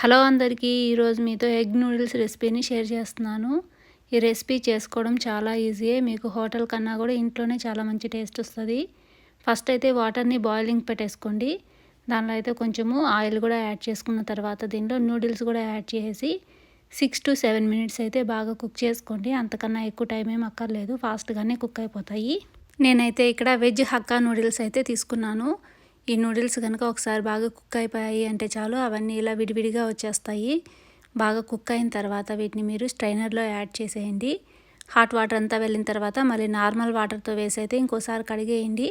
Hello అందరికీ ఈరోజు మీతో ఎగ్ నూడిల్స్ రెసిపీని షేర్ చేస్తున్నాను. ఈ రెసిపీ చేసుకోవడం చాలా ఈజీయే మీకు హోటల్ కన్నా కూడా ఇంట్లోనే చాలా మంచి టేస్ట్ వస్తుంది. ఫస్ట్ అయితే వాటర్ని బాయిలింగ్ పెట్టేసుకోండి. దానిలో అయితే కొంచెము ఆయిల్ కూడా యాడ్ చేసుకున్న తర్వాత దీనిలో నూడిల్స్ కూడా యాడ్ చేసి సిక్స్ టు సెవెన్ మినిట్స్ అయితే బాగా కుక్ చేసుకోండి. అంతకన్నా ఎక్కువ టైం ఏం అక్కర్లేదు. ఫాస్ట్గానే కుక్ అయిపోతాయి. నేనైతే ఇక్కడ వెజ్ హక్కా నూడిల్స్ అయితే తీసుకున్నాను. ఈ నూడిల్స్ కనుక ఒకసారి బాగా కుక్ అయిపోయాయి అంటే చాలు అవన్నీ ఇలా విడివిడిగా వచ్చేస్తాయి. బాగా కుక్ అయిన తర్వాత వీటిని మీరు స్ట్రైనర్లో యాడ్ చేసేయండి. హాట్ వాటర్ అంతా వెళ్ళిన తర్వాత మళ్ళీ నార్మల్ వాటర్తో వేసి అయితే ఇంకోసారి కడిగేయండి.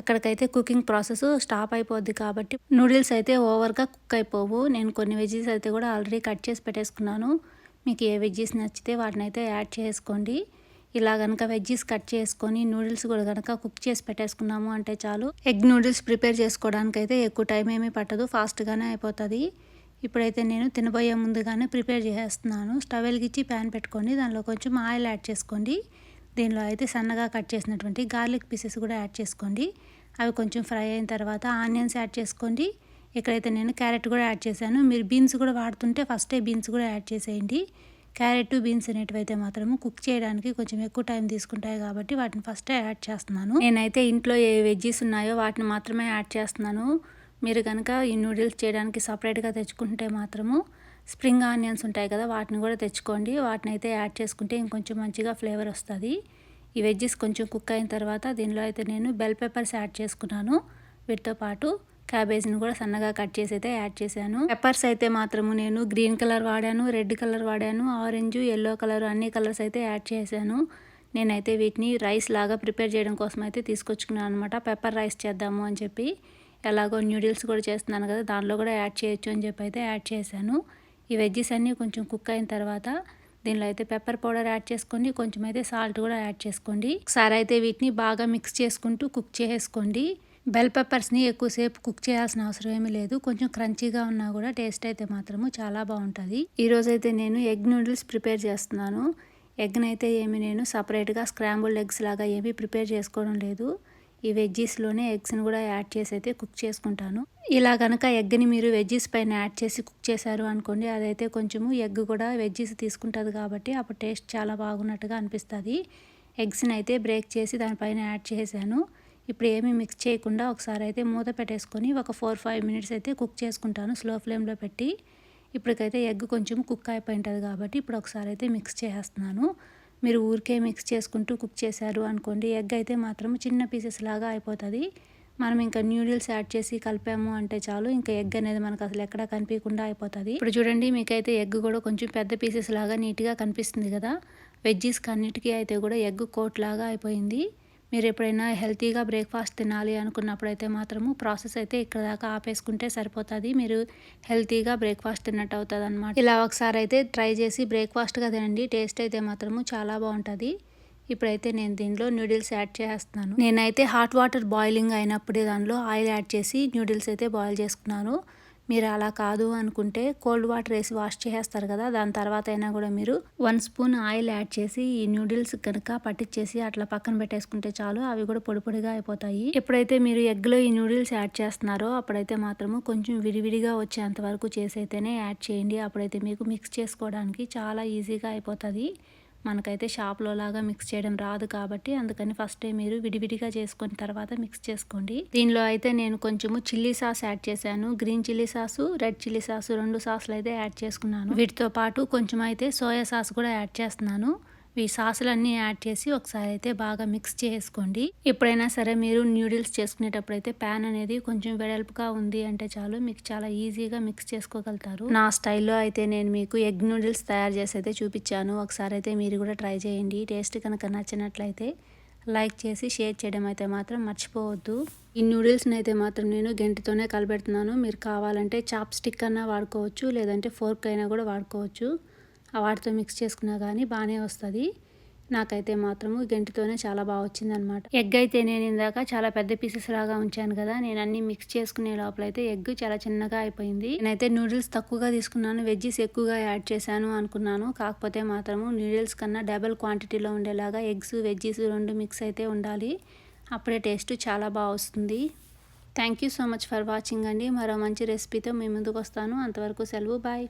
అక్కడికైతే కుకింగ్ ప్రాసెస్ స్టాప్ అయిపోద్ది కాబట్టి నూడిల్స్ అయితే ఓవర్గా కుక్ అయిపోవు. నేను కొన్ని వెజ్జీస్ అయితే కూడా ఆల్రెడీ కట్ చేసి పెట్టేసుకున్నాను. మీకు ఏ వెజ్జీస్ నచ్చితే వాటిని అయితే యాడ్ చేసుకోండి. ఇలా కనుక వెజ్జీస్ కట్ చేసుకొని నూడిల్స్ కూడా కనుక కుక్ చేసి పెట్టేసుకున్నాము అంటే చాలు. ఎగ్ నూడిల్స్ ప్రిపేర్ చేసుకోవడానికి అయితే ఎక్కువ టైం ఏమీ పట్టదు ఫాస్ట్గానే అయిపోతుంది. ఇప్పుడైతే నేను తినబోయే ముందుగానే ప్రిపేర్ చేసేస్తున్నాను. స్టవ్ వెలిగించి ప్యాన్ పెట్టుకోండి దానిలో కొంచెం ఆయిల్ యాడ్ చేసుకోండి. దీనిలో అయితే సన్నగా కట్ చేసినటువంటి గార్లిక్ పీసెస్ కూడా యాడ్ చేసుకోండి. అవి కొంచెం ఫ్రై అయిన తర్వాత ఆనియన్స్ యాడ్ చేసుకోండి. ఇక్కడైతే నేను క్యారెట్ కూడా యాడ్ చేశాను. మీరు బీన్స్ కూడా వాడుతుంటే ఫస్టే బీన్స్ కూడా యాడ్ చేసేయండి. క్యారెట్ బీన్స్ అనేటివైతే మాత్రము కుక్ చేయడానికి కొంచెం ఎక్కువ టైం తీసుకుంటాయి కాబట్టి వాటిని ఫస్ట్ యాడ్ చేస్తున్నాను. నేనైతే ఇంట్లో ఏ వెజ్జీస్ ఉన్నాయో వాటిని మాత్రమే యాడ్ చేస్తున్నాను. మీరు కనుక ఈ నూడిల్స్ చేయడానికి సపరేట్గా తెచ్చుకుంటే మాత్రము స్ప్రింగ్ ఆనియన్స్ ఉంటాయి కదా వాటిని కూడా తెచ్చుకోండి. వాటిని అయితే యాడ్ చేసుకుంటే ఇంకొంచెం మంచిగా ఫ్లేవర్ వస్తుంది. ఈ వెజ్జెస్ కొంచెం కుక్ అయిన తర్వాత దీనిలో అయితే నేను బెల్ పెప్పర్స్ యాడ్ చేసుకున్నాను. వీటితో పాటు క్యాబేజ్ని కూడా సన్నగా కట్ చేసి అయితే యాడ్ చేశాను. పెప్పర్స్ అయితే మాత్రము నేను గ్రీన్ కలర్ వాడాను రెడ్ కలర్ వాడాను ఆరెంజ్ ఎల్లో కలర్ అన్ని కలర్స్ అయితే యాడ్ చేశాను. నేనైతే వీటిని రైస్ లాగా ప్రిపేర్ చేయడం కోసం అయితే తీసుకొచ్చుకున్నాను అనమాట పెప్పర్ రైస్ చేద్దాము అని చెప్పి ఎలాగో న్యూడిల్స్ కూడా చేస్తున్నాను కదా దానిలో కూడా యాడ్ చేయొచ్చు అని చెప్పి అయితే యాడ్ చేశాను. ఈ వెజ్జెస్ అన్నీ కొంచెం కుక్ అయిన తర్వాత దీనిలో అయితే పెప్పర్ పౌడర్ యాడ్ చేసుకోండి కొంచెం అయితే సాల్ట్ కూడా యాడ్ చేసుకోండి. ఒకసారి అయితే వీటిని బాగా మిక్స్ చేసుకుంటూ కుక్ చేసుకోండి. బెల్ పెప్పర్స్ని ఎక్కువసేపు కుక్ చేయాల్సిన అవసరం ఏమీ లేదు. కొంచెం క్రంచీగా ఉన్నా కూడా టేస్ట్ అయితే మాత్రము చాలా బాగుంటుంది. ఈరోజైతే నేను ఎగ్ నూడిల్స్ ప్రిపేర్ చేస్తున్నాను. ఎగ్ని అయితే ఏమి నేను సపరేట్గా స్క్రాంబుల్డ్ ఎగ్స్ లాగా ఏమీ ప్రిపేర్ చేసుకోవడం లేదు. ఈ వెజ్జీస్లోనే ఎగ్స్ని కూడా యాడ్ చేసి అయితే కుక్ చేసుకుంటాను. ఇలా కనుక ఎగ్ని మీరు వెజ్జీస్ పైన యాడ్ చేసి కుక్ చేశారు అనుకోండి అదైతే కొంచెము ఎగ్ కూడా వెజ్జీస్ తీసుకుంటుంది కాబట్టి అప్పుడు టేస్ట్ చాలా బాగున్నట్టుగా అనిపిస్తుంది. ఎగ్స్ని అయితే బ్రేక్ చేసి దానిపైన యాడ్ చేశాను. ఇప్పుడు ఏమీ మిక్స్ చేయకుండా ఒకసారి అయితే మూత పెట్టేసుకొని ఒక ఫోర్ ఫైవ్ మినిట్స్ అయితే కుక్ చేసుకుంటాను. స్లో ఫ్లేమ్లో పెట్టి ఇప్పటికైతే ఎగ్ కొంచెం కుక్ అయిపోయి ఉంటుంది కాబట్టి ఇప్పుడు ఒకసారి అయితే మిక్స్ చేసేస్తున్నాను. మీరు ఊరికే మిక్స్ చేసుకుంటూ కుక్ చేశారు అనుకోండి ఎగ్ అయితే మాత్రం చిన్న పీసెస్ లాగా అయిపోతుంది. మనం ఇంకా న్యూడిల్స్ యాడ్ చేసి కలిపాము అంటే చాలు ఇంకా ఎగ్ అనేది మనకు అసలు ఎక్కడ కనిపించకుండా అయిపోతుంది. ఇప్పుడు చూడండి మీకైతే ఎగ్ కూడా కొంచెం పెద్ద పీసెస్ లాగా నీట్గా కనిపిస్తుంది కదా. వెజ్జీస్కి అన్నిటికీ అయితే కూడా ఎగ్ కోట్ లాగా అయిపోయింది. మీరు ఎప్పుడైనా హెల్తీగా బ్రేక్ఫాస్ట్ తినాలి అనుకున్నప్పుడైతే మాత్రము ప్రాసెస్ అయితే ఇక్కడ దాకా ఆపేసుకుంటే సరిపోతుంది. మీరు హెల్తీగా బ్రేక్ఫాస్ట్ తిన్నట్టు అవుతుంది అనమాట ఇలా ఒకసారి అయితే ట్రై చేసి బ్రేక్ఫాస్ట్గా తినండి. టేస్ట్ అయితే మాత్రము చాలా బాగుంటుంది. ఇప్పుడైతే నేను దీనిలో నూడిల్స్ యాడ్ చేస్తున్నాను. నేనైతే హాట్ వాటర్ బాయిలింగ్ అయినప్పుడే దానిలో ఆయిల్ యాడ్ చేసి నూడిల్స్ అయితే బాయిల్ చేసుకున్నాను. మీరు అలా కాదు అనుకుంటే కోల్డ్ వాటర్ వేసి వాష్ చేసేస్తారు కదా దాని తర్వాత అయినా కూడా మీరు వన్ స్పూన్ ఆయిల్ యాడ్ చేసి ఈ నూడిల్స్ కనుక పట్టించేసి అట్లా పక్కన పెట్టేసుకుంటే చాలు అవి కూడా పొడి పొడిగా అయిపోతాయి. ఎప్పుడైతే మీరు ఎగ్లో ఈ నూడిల్స్ యాడ్ చేస్తున్నారో అప్పుడైతే మాత్రము కొంచెం విడివిడిగా వచ్చేంత వరకు చేసైతేనే యాడ్ చేయండి. అప్పుడైతే మీకు మిక్స్ చేసుకోవడానికి చాలా ఈజీగా అయిపోతుంది. మనకైతే షాప్లో లాగా మిక్స్ చేయడం రాదు కాబట్టి అందుకని ఫస్ట్ మీరు విడివిడిగా చేసుకున్న తర్వాత మిక్స్ చేసుకోండి. దీనిలో అయితే నేను కొంచెము చిల్లీ సాస్ యాడ్ చేశాను. Green chilli sauce red chilli sauce రెండు సాసులు అయితే యాడ్ చేసుకున్నాను. వీటితో పాటు కొంచెం అయితే సోయా సాస్ కూడా యాడ్ చేస్తున్నాను. ఈ సాసులన్నీ యాడ్ చేసి ఒకసారి అయితే బాగా మిక్స్ చేసుకోండి. ఎప్పుడైనా సరే మీరు న్యూడిల్స్ చేసుకునేటప్పుడు అయితే ప్యాన్ అనేది కొంచెం వెడల్పుగా ఉంది అంటే చాలు మీకు చాలా ఈజీగా మిక్స్ చేసుకోగలుగుతారు. నా స్టైల్లో అయితే నేను మీకు ఎగ్ నూడిల్స్ తయారు చేసి అయితే చూపించాను. ఒకసారి అయితే మీరు కూడా ట్రై చేయండి. టేస్ట్ కనుక నచ్చినట్లయితే లైక్ చేసి షేర్ చేయడం అయితే మాత్రం మర్చిపోవద్దు. ఈ నూడిల్స్ని అయితే మాత్రం నేను గంటితోనే కలిపెడుతున్నాను మీరు కావాలంటే చాప్ స్టిక్ అన్నా వాడుకోవచ్చు లేదంటే ఫోర్క్ అయినా కూడా వాడుకోవచ్చు. వాటితో మిక్స్ చేసుకున్నా కానీ బాగానే వస్తుంది. నాకైతే మాత్రము గంటితోనే చాలా బాగా వచ్చిందనమాట. ఎగ్ అయితే నేను ఇందాక చాలా పెద్ద పీసెస్ లాగా ఉంచాను కదా నేను అన్ని మిక్స్ చేసుకునే లోపల అయితే ఎగ్ చాలా చిన్నగా అయిపోయింది. నేనైతే నూడిల్స్ తక్కువగా తీసుకున్నాను వెజ్జెస్ ఎక్కువగా యాడ్ చేశాను అనుకున్నాను. కాకపోతే మాత్రము నూడిల్స్ కన్నా డబల్ క్వాంటిటీలో ఉండేలాగా ఎగ్స్ వెజ్జెస్ రెండు మిక్స్ అయితే ఉండాలి. అప్పుడే టేస్ట్ చాలా బాగా వస్తుంది. Thank you so much for watching అండి. మరో మంచి రెసిపీతో మీ ముందుకు వస్తాను. అంతవరకు సెలవు బాయ్